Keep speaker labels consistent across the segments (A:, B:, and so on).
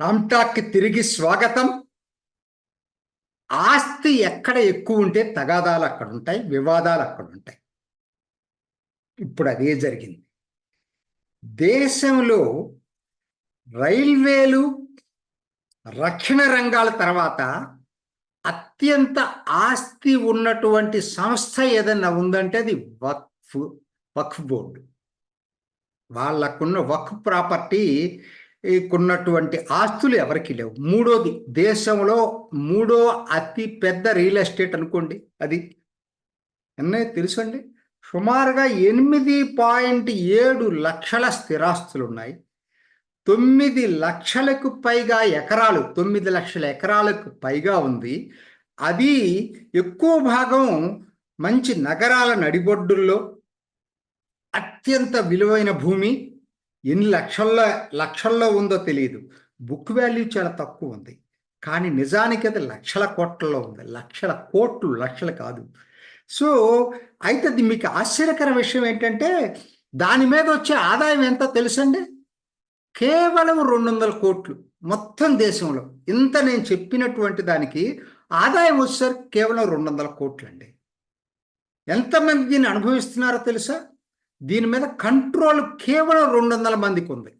A: రామ్టాక్కి తిరిగి స్వాగతం. ఆస్తి ఎక్కడ ఎక్కువ ఉంటే తగాదాలు అక్కడ ఉంటాయి వివాదాలు అక్కడ ఉంటాయి. ఇప్పుడు అదే జరిగింది. దేశంలో రైల్వేలు రక్షణ రంగాల తర్వాత అత్యంత ఆస్తి ఉన్నటువంటి సంస్థ ఏదన్నా ఉందంటే అది వక్ఫ్ వక్ఫ్ బోర్డు. వాళ్ళకున్న వక్ఫ్ ప్రాపర్టీ ఉన్నటువంటి ఆస్తులు ఎవరికి లేవు. మూడోది దేశంలో మూడో అతి పెద్ద రియల్ ఎస్టేట్ అనుకోండి అది. ఎన్నో తెలుసు అండి సుమారుగా ఎనిమిది పాయింట్ ఏడు లక్షల స్థిరాస్తులు ఉన్నాయి తొమ్మిది లక్షలకు పైగా ఎకరాలు తొమ్మిది లక్షల ఎకరాలకు పైగా ఉంది. అది ఎక్కువ భాగం మంచి నగరాల నడిబొడ్డుల్లో అత్యంత విలువైన భూమి. ఎన్ని లక్షల్లో లక్షల్లో ఉందో తెలియదు బుక్ వాల్యూ చాలా తక్కువ ఉంది. కానీ నిజానికి అది లక్షల కోట్లలో ఉంది. లక్షల కోట్లు లక్షలు కాదు. సో అయితే అది మీకు ఆశ్చర్యకర విషయం ఏంటంటే దాని మీద వచ్చే ఆదాయం ఎంత తెలుసండి? కేవలం రెండు వందల కోట్లు మొత్తం దేశంలో. ఇంత నేను చెప్పినటువంటి దానికి ఆదాయం వచ్చేసరికి కేవలం రెండు వందల కోట్లు అండి ఎంతమంది దీన్ని అనుభవిస్తున్నారో తెలుసా? దీని మీద కంట్రోల్ కేవలం రెండు వందల మందికి ఉంది.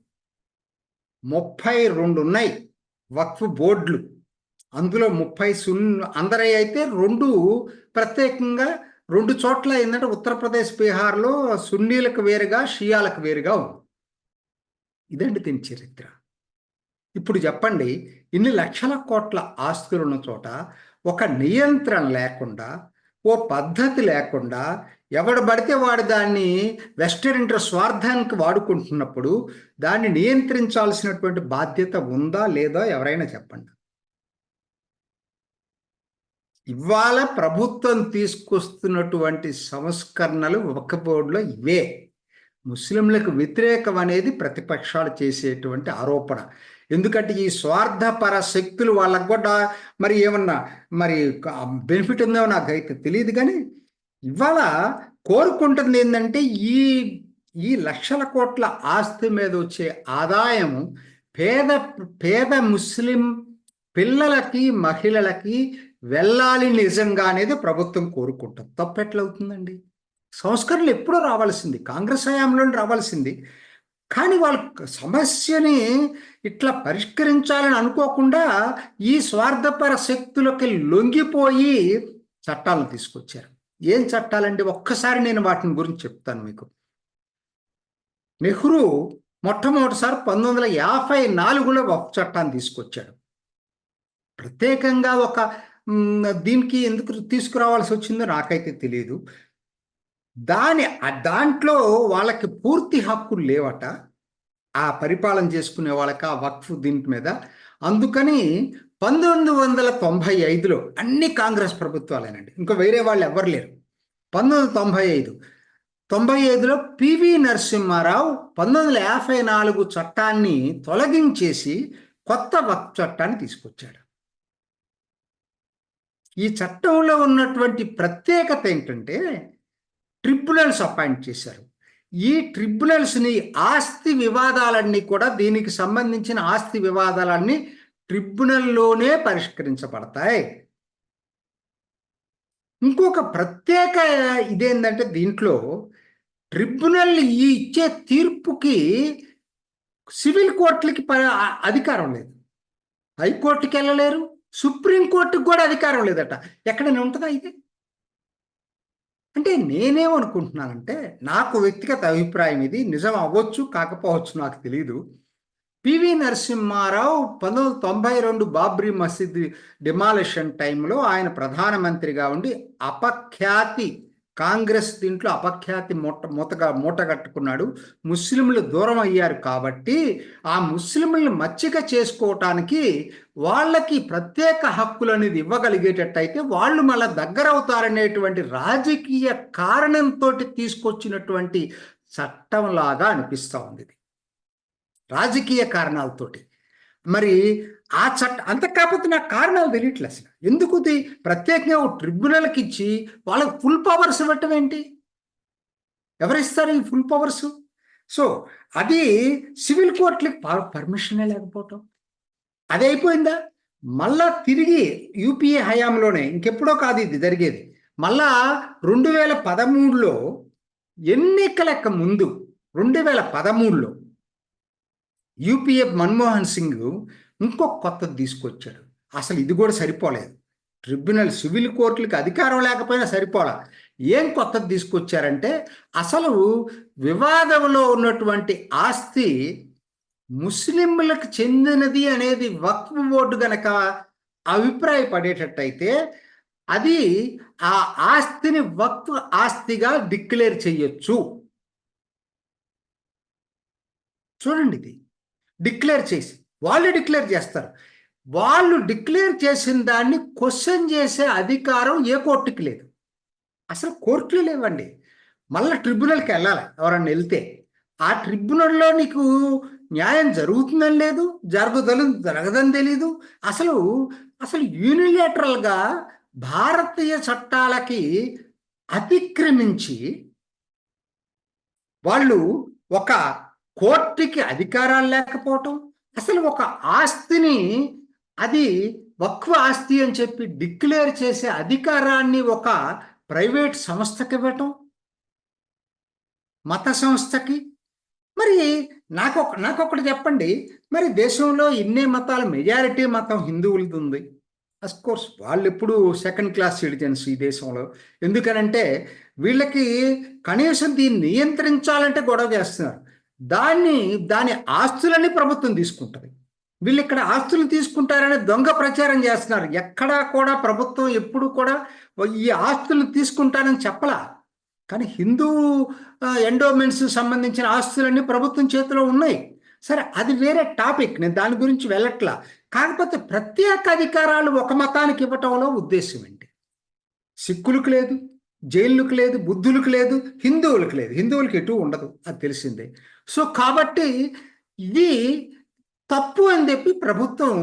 A: ముప్పై రెండు ఉన్నాయి వక్ఫ్ బోర్డులు. అందులో ముప్పై సున్ అందరై అయితే రెండు ప్రత్యేకంగా రెండు చోట్ల ఏంటంటే ఉత్తరప్రదేశ్ బీహార్లో సున్నీలకు వేరుగా షియాలకు వేరుగా ఉంది. ఇదండి దీని చరిత్ర. ఇప్పుడు చెప్పండి ఇన్ని లక్షల కోట్ల ఆస్తులు ఉన్న చోట ఒక నియంత్రణ లేకుండా ఓ పద్ధతి లేకుండా ఎవడు పడితే వాడు దాన్ని వెస్టర్న్ ఇంటర్ స్వార్థానికి వాడుకుంటున్నప్పుడు దాన్ని నియంత్రించాల్సినటువంటి బాధ్యత ఉందా లేదా ఎవరైనా చెప్పండి. ఇవాళ ప్రభుత్వం తీసుకొస్తున్నటువంటి సంస్కరణలు ఒక బోర్డులో ఇవే. ముస్లింలకు వ్యతిరేకం అనేది ప్రతిపక్షాలు చేసేటువంటి ఆరోపణ. ఎందుకంటే ఈ స్వార్థపర శక్తులు వాళ్ళకు కూడా మరి ఏమన్నా మరి బెనిఫిట్ ఉందో అయితే తెలియదు కానీ ఇవాళ కోరుకుంటుంది ఏంటంటే ఈ ఈ లక్షల కోట్ల ఆస్తి మీద వచ్చే ఆదాయం పేద పేద ముస్లిం పిల్లలకి మహిళలకి వెళ్ళాలి నిజంగా అనేది ప్రభుత్వం కోరుకుంటుంది. తప్పెట్లవుతుందండి సంస్కరణలు ఎప్పుడో రావాల్సింది కాంగ్రెస్ హయాంలో రావాల్సింది. కానీ వాళ్ళ సమస్యని ఇట్లా పరిష్కరించాలని అనుకోకుండా ఈ స్వార్థపర శక్తులకి లొంగిపోయి చట్టాలను తీసుకొచ్చారు. ఏం చట్టాలండి? ఒక్కసారి నేను వాటిని గురించి చెప్తాను మీకు. నెహ్రూ మొట్టమొదటిసారి పంతొమ్మిది వందల యాభై నాలుగులో ఒక చట్టాన్ని తీసుకొచ్చాడు. ప్రత్యేకంగా ఒక దీనికి ఎందుకు తీసుకురావాల్సి వచ్చిందో నాకైతే తెలియదు. దాని దాంట్లో వాళ్ళకి పూర్తి హక్కులు లేవట. ఆ పరిపాలన చేసుకునే వాళ్ళకి ఆ వక్ఫ్ దీని మీద. అందుకని పంతొమ్మిది వందల తొంభై ఐదులో అన్ని కాంగ్రెస్ ప్రభుత్వాలేనండి. ఇంకా వేరే వాళ్ళు ఎవరు లేరు. పంతొమ్మిది వందల తొంభై ఐదు. తొంభై ఐదులో పివి నరసింహారావు పంతొమ్మిది వందల యాభై నాలుగు చట్టాన్ని తొలగించేసి కొత్త వక్ఫ్ చట్టాన్ని తీసుకొచ్చాడు. ఈ చట్టంలో ఉన్నటువంటి ప్రత్యేకత ఏంటంటే ట్రిబ్యునల్స్ అపాయింట్ చేశారు. ఈ ట్రిబ్యునల్స్ని ఆస్తి వివాదాలన్నీ కూడా దీనికి సంబంధించిన ఆస్తి వివాదాలన్నీ ట్రిబ్యునల్లోనే పరిష్కరించబడతాయి. ఇంకొక ప్రత్యేక ఇదేంటంటే దీంట్లో ట్రిబ్యునల్ ఈ ఇచ్చే తీర్పుకి సివిల్ కోర్టులకి అధికారం లేదు. హైకోర్టుకి వెళ్ళలేరు. సుప్రీంకోర్టుకి కూడా అధికారం లేదట. ఎక్కడైనా ఉంటుందా ఇది? అంటే నేనేమనుకుంటున్నానంటే నాకు వ్యక్తిగత అభిప్రాయం ఇది నిజం అవ్వచ్చు కాకపోవచ్చు నాకు తెలియదు పివి నరసింహారావు పంతొమ్మిది వందల తొంభై రెండు బాబ్రీ మసీద్ డిమాలిషన్ టైంలో ఆయన ప్రధానమంత్రిగా ఉండి అపఖ్యాతి కాంగ్రెస్ దీంట్లో అపఖ్యాతి మూట మూతగా మూటగట్టుకున్నాడు ముస్లింలు దూరం అయ్యారు కాబట్టి ఆ ముస్లింలను మచ్చిక చేసుకోవటానికి వాళ్ళకి ప్రత్యేక హక్కులు అనేది ఇవ్వగలిగేటట్టయితే వాళ్ళు మళ్ళీ దగ్గర అవుతారనేటువంటి రాజకీయ కారణంతో తీసుకొచ్చినటువంటి చట్టంలాగా అనిపిస్తూ ఉంది రాజకీయ కారణాలతోటి. మరి ఆ చట్ట అంత కాకపోతే నాకు కారణాలు తెలియట్లే అసలు. ఎందుకు ప్రత్యేకంగా ఒక ట్రిబ్యునల్కి ఇచ్చి వాళ్ళకి ఫుల్ పవర్స్ ఇవ్వటం ఏంటి? ఎవరిస్తారు ఈ ఫుల్ పవర్స్? సో అది సివిల్ కోర్టులకి పర్మిషనే లేకపోవటం. అది అయిపోయిందా? మళ్ళా తిరిగి యూపీఏ హయాంలోనే ఇంకెప్పుడో కాదు ఇది జరిగేది. మళ్ళా రెండు వేల పదమూడులో ఎన్నికలకు ముందు రెండు వేల పదమూడులో యూపీఏ మన్మోహన్ సింగ్ ఇంకొక కొత్తది తీసుకొచ్చాడు. అసలు ఇది కూడా సరిపోలేదు. ట్రిబ్యునల్ సివిల్ కోర్టులకు అధికారం లేకపోయినా సరిపోలా. ఏం కొత్తది తీసుకొచ్చారంటే అసలు వివాదంలో ఉన్నటువంటి ఆస్తి ముస్లింలకు చెందినది అనేది వక్ఫ్ బోర్డు గనక అభిప్రాయపడేటట్టయితే అది ఆ ఆస్తిని వక్ఫ్ ఆస్తిగా డిక్లేర్ చేయొచ్చు. చూడండి ఇది. డిక్లేర్ చేసి. వాళ్ళు డిక్లేర్ చేస్తారు. వాళ్ళు డిక్లేర్ చేసిన దాన్ని క్వశ్చన్ చేసే అధికారం ఏ కోర్టుకి లేదు. అసలు కోర్టులు లేవండి. మళ్ళీ ట్రిబ్యునల్కి వెళ్ళాలి ఎవరన్నా వెళ్తే. ఆ ట్రిబ్యునల్లో నీకు న్యాయం జరుగుతుందని లేదు జరుగుదలు జరగదని తెలీదు. అసలు అసలు యూనిలేటరల్గా భారతీయ చట్టాలకి అతిక్రమించి వాళ్ళు ఒక కోర్టుకి అధికారాలు లేకపోవటం అసలు ఒక ఆస్తిని అది వక్వ ఆస్తి అని చెప్పి డిక్లేర్ చేసే అధికారాన్ని ఒక ప్రైవేట్ సంస్థకి ఇవ్వటం? మత సంస్థకి? మరి నాకు ఒక నాకు ఒకటి చెప్పండి. మరి దేశంలో ఇన్నే మతాల? మెజారిటీ మతం హిందువులది ఉంది. కోర్స్ వాళ్ళు ఎప్పుడు సెకండ్ క్లాస్ సిటిజన్స్ ఈ దేశంలో. ఎందుకనంటే వీళ్ళకి కనీసం దీన్ని నియంత్రించాలంటే గొడవ చేస్తున్నారు. దాన్ని దాని ఆస్తులన్నీ ప్రభుత్వం తీసుకుంటుంది. వీళ్ళు ఇక్కడ ఆస్తులు తీసుకుంటారని దొంగ ప్రచారం చేస్తున్నారు. ఎక్కడా కూడా ప్రభుత్వం ఎప్పుడు కూడా ఈ ఆస్తులు తీసుకుంటారని చెప్పలా. కానీ హిందూ ఎండోమెంట్స్ సంబంధించిన ఆస్తులన్నీ ప్రభుత్వం చేతిలో ఉన్నాయి. సరే అది వేరే టాపిక్. నేను దాని గురించి వెళ్ళట్లా. కాకపోతే ప్రత్యేక అధికారాలు ఒక మతానికి ఇవ్వటంలో ఉద్దేశం ఏంటి? సిక్కులకు లేదు జైళ్ళకు లేదు బుద్ధులకు లేదు హిందువులకు లేదు. హిందువులకు ఎటు ఉండదు. అది తెలిసిందే. సో కాబట్టి ఇది తప్పు అని చెప్పి ప్రభుత్వం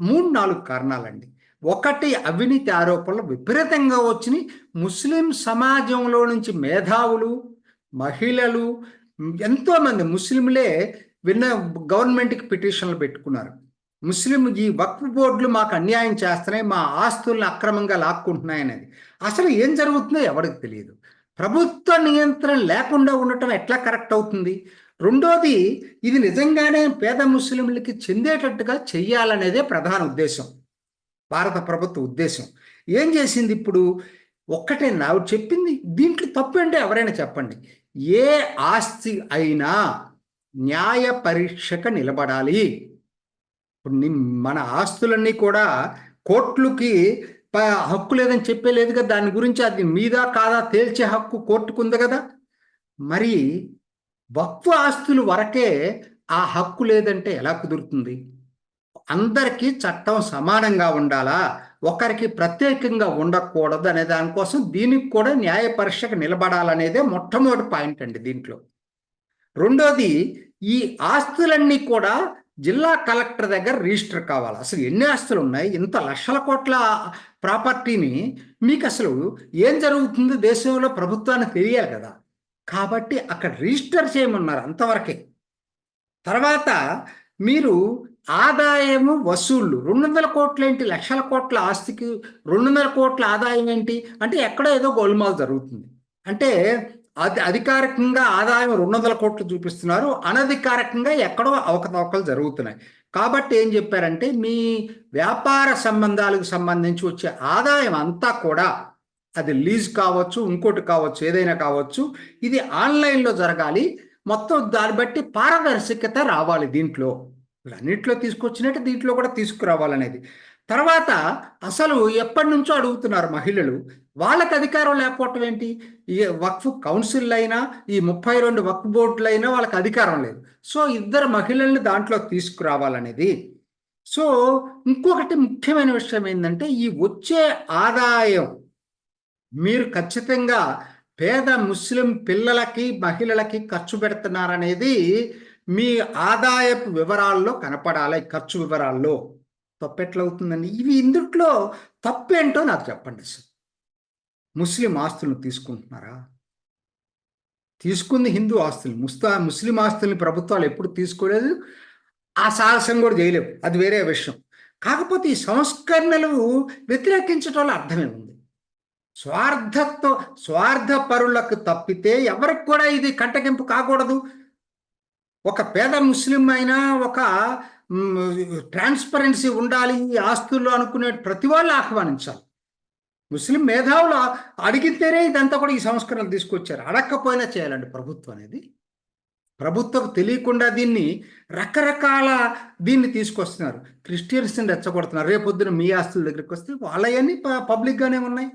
A: మూడు నాలుగు కారణాలండి. ఒకటి అవినీతి ఆరోపణలు విపరీతంగా వచ్చినాయి. ముస్లిం సమాజంలో నుంచి మేధావులు మహిళలు ఎంతోమంది ముస్లింలే విన్న గవర్నమెంట్కి పిటిషన్లు పెట్టుకున్నారు. ముస్లిం ఈ వక్ఫ్ బోర్డులు మాకు అన్యాయం చేస్తున్నాయి మా ఆస్తులను అక్రమంగా లాక్కుంటున్నాయనేది అసలు ఏం జరుగుతుందో ఎవరికి తెలియదు. ప్రభుత్వ నియంత్రణ లేకుండా ఉండటం ఎట్లా కరెక్ట్ అవుతుంది? రెండోది ఇది నిజంగానే పేద ముస్లింలకి చెందేటట్టుగా చెయ్యాలనేదే ప్రధాన ఉద్దేశం. భారత ప్రభుత్వ ఉద్దేశం. ఏం చేసింది ఇప్పుడు? ఒక్కటే నాకు చెప్పింది. దీంట్లో తప్పు అంటే ఎవరైనా చెప్పండి. ఏ ఆస్తి అయినా న్యాయ పరీక్షక నిలబడాలి. ఇప్పుడు మన ఆస్తులన్నీ కూడా కోర్టులకి హక్కు లేదని చెప్పేలేదు కదా. దాని గురించి అది మీద కాదా తేల్చే హక్కు కోర్టుకు ఉంది కదా. మరి వక్ఫ్ ఆస్తులు వరకే ఆ హక్కు లేదంటే ఎలా కుదురుతుంది? అందరికీ చట్టం సమానంగా ఉండాలా? ఒకరికి ప్రత్యేకంగా ఉండకూడదు అనే దానికోసం దీనికి కూడా న్యాయ పరీక్షకు నిలబడాలనేదే మొట్టమొదటి పాయింట్ అండి దీంట్లో. రెండోది ఈ ఆస్తులన్నీ కూడా జిల్లా కలెక్టర్ దగ్గర రిజిస్టర్ కావాలి. అసలు ఎన్ని ఆస్తులు ఉన్నాయి? ఇంత లక్షల కోట్ల ప్రాపర్టీని మీకు అసలు ఏం జరుగుతుందో దేశంలో? ప్రభుత్వానికి తెలియాలి కదా. కాబట్టి అక్కడ రిజిస్టర్ చేయమన్నారు అంతవరకే. తర్వాత మీరు ఆదాయము వసూళ్ళు రెండు వందల కోట్లు ఏంటి లక్షల కోట్ల ఆస్తికి రెండు వందల కోట్ల ఆదాయం ఏంటి? అంటే ఎక్కడో ఏదో గోల్మాల్ జరుగుతుంది. అంటే అది అధికారికంగా ఆదాయం రెండు వందల కోట్లు చూపిస్తున్నారు. అనధికారికంగా ఎక్కడో అవకతవకలు జరుగుతున్నాయి. కాబట్టి ఏం చెప్పారంటే మీ వ్యాపార సంబంధాలకు సంబంధించి వచ్చే ఆదాయం అంతా కూడా అది లీజ్ కావచ్చు ఇంకోటి కావచ్చు ఏదైనా కావచ్చు ఇది ఆన్లైన్లో జరగాలి. మొత్తం దాన్ని బట్టి పారదర్శకత రావాలి దీంట్లో. అన్నింటిలో తీసుకొచ్చినట్టు దీంట్లో కూడా తీసుకురావాలనేది. తర్వాత అసలు ఎప్పటి నుంచో అడుగుతున్నారు మహిళలు వాళ్ళకి అధికారం లేకపోవటం ఏంటి? ఈ వక్ఫ్ కౌన్సిల్ అయినా ఈ ముప్పై రెండు వక్ఫ్ బోర్డులు అయినా వాళ్ళకి అధికారం లేదు. సో ఇద్దరు మహిళల్ని దాంట్లో తీసుకురావాలనేది. సో ఇంకొకటి ముఖ్యమైన విషయం ఏంటంటే ఈ వచ్చే ఆదాయం మీరు ఖచ్చితంగా పేద ముస్లిం పిల్లలకి మహిళలకి ఖర్చు పెడుతున్నారనేది మీ ఆదాయపు వివరాల్లో కనపడాలి ఖర్చు వివరాల్లో. తప్పు ఎట్లా ఇవి ఇందుట్లో తప్పేంటో నాకు చెప్పండి సార్. ముస్లిం ఆస్తులను తీసుకుంటున్నారా? తీసుకుంది హిందూ ఆస్తులు. ముస్తా ముస్లిం ఆస్తుల్ని ప్రభుత్వాలు ఎప్పుడు తీసుకోలేదు ఆ సాహసం కూడా చేయలేవు. అది వేరే విషయం. కాకపోతే ఈ సంస్కరణలు వ్యతిరేకించడంలో అర్థమే ఉంది స్వార్థత్వ స్వార్థ పరులకు తప్పితే ఎవరికి కూడా ఇది కంటగింపు కాకూడదు. ఒక పేద ముస్లిం అయినా ఒక ట్రాన్స్పరెన్సీ ఉండాలి ఈ ఆస్తుల్లో అనుకునే ప్రతి వాళ్ళు ఆహ్వానించాలి. ముస్లిం మేధావులు అడిగితేనే ఇదంతా కూడా ఈ సంస్కరణలు తీసుకొచ్చారు. అడగకపోయినా చేయాలండి ప్రభుత్వం అనేది. ప్రభుత్వం తెలియకుండా దీన్ని రకరకాల దీన్ని తీసుకొస్తున్నారు. క్రిస్టియన్స్ని రెచ్చగొడుతున్నారు. రేపొద్దున మీ ఆస్తుల దగ్గరికి వస్తే వాళ్ళవన్నీ పబ్లిక్గానే ఉన్నాయి.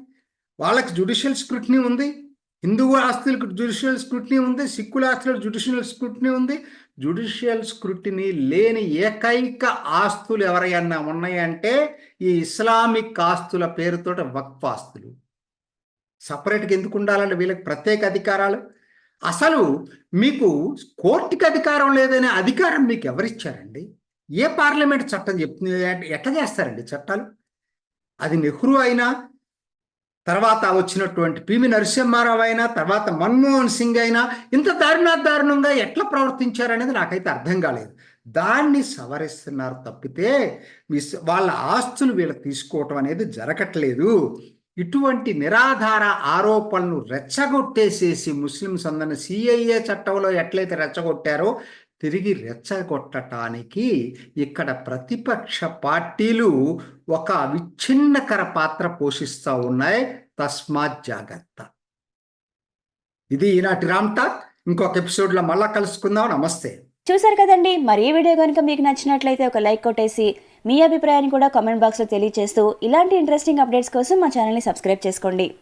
A: వాళ్ళకి జుడిషియల్ స్క్రూటినీ ఉంది హిందూ ఆస్తులకు జుడిషియల్ స్క్రూటినీ ఉంది సిక్కుల ఆస్తులకు జుడిషియల్ స్క్రూటినీ ఉంది. జుడిషియల్ స్క్రూటినీ లేని ఏకైక ఆస్తులు ఎవరైనా ఉన్నాయంటే ఈ ఇస్లామిక్ ఆస్తుల పేరుతో వక్ఫ్ ఆస్తులు. సపరేట్గా ఎందుకు ఉండాలంటే వీళ్ళకి ప్రత్యేక అధికారాలు? అసలు మీకు కోర్టుకి అధికారం లేదనే అధికారం మీకు ఎవరిచ్చారండి? ఏ పార్లమెంట్ చట్టం చెప్తుంది? ఎట్లా చేస్తారండి చట్టాలు? అది నెహ్రూ అయినా తర్వాత వచ్చినటువంటి పివి నరసింహారావు అయినా తర్వాత మన్మోహన్ సింగ్ అయినా ఇంత దారుణాదారుణంగా ఎట్లా ప్రవర్తించారనేది నాకైతే అర్థం కాలేదు. దాన్ని సవరిస్తున్నారు తప్పితే మీ వాళ్ళ ఆస్తులు వీళ్ళు తీసుకోవటం అనేది జరగట్లేదు. ఇటువంటి నిరాధార ఆరోపణలు రెచ్చగొట్టేసేసి ముస్లిం సందన సిఐఏ చట్టంలో ఎట్లయితే రెచ్చగొట్టారో తిరిగి రెచ్చగొట్టడానికి ఇక్కడ ప్రతిపక్ష పార్టీలు ఒక విచ్ఛిన్నకర పాత్ర పోషిస్తూ ఉన్నాయి. తస్మాత్ జాగ్రత్త. ఇది ఈనాటి రామ్ టాక్. ఇంకొక ఎపిసోడ్లో మళ్ళా కలుసుకుందాం. నమస్తే.
B: చూసారు కదండి. మరి ఈ వీడియో కనుక మీకు నచ్చినట్లయితే ఒక లైక్ కొట్టేసి మీ అభిప్రాయాన్ని కూడా కామెంట్ బాక్స్లో తెలియజేస్తూ ఇలాంటి ఇంట్రెస్టింగ్ అప్డేట్స్ కోసం మా ఛానల్ని సబ్స్క్రైబ్ చేసుకోండి.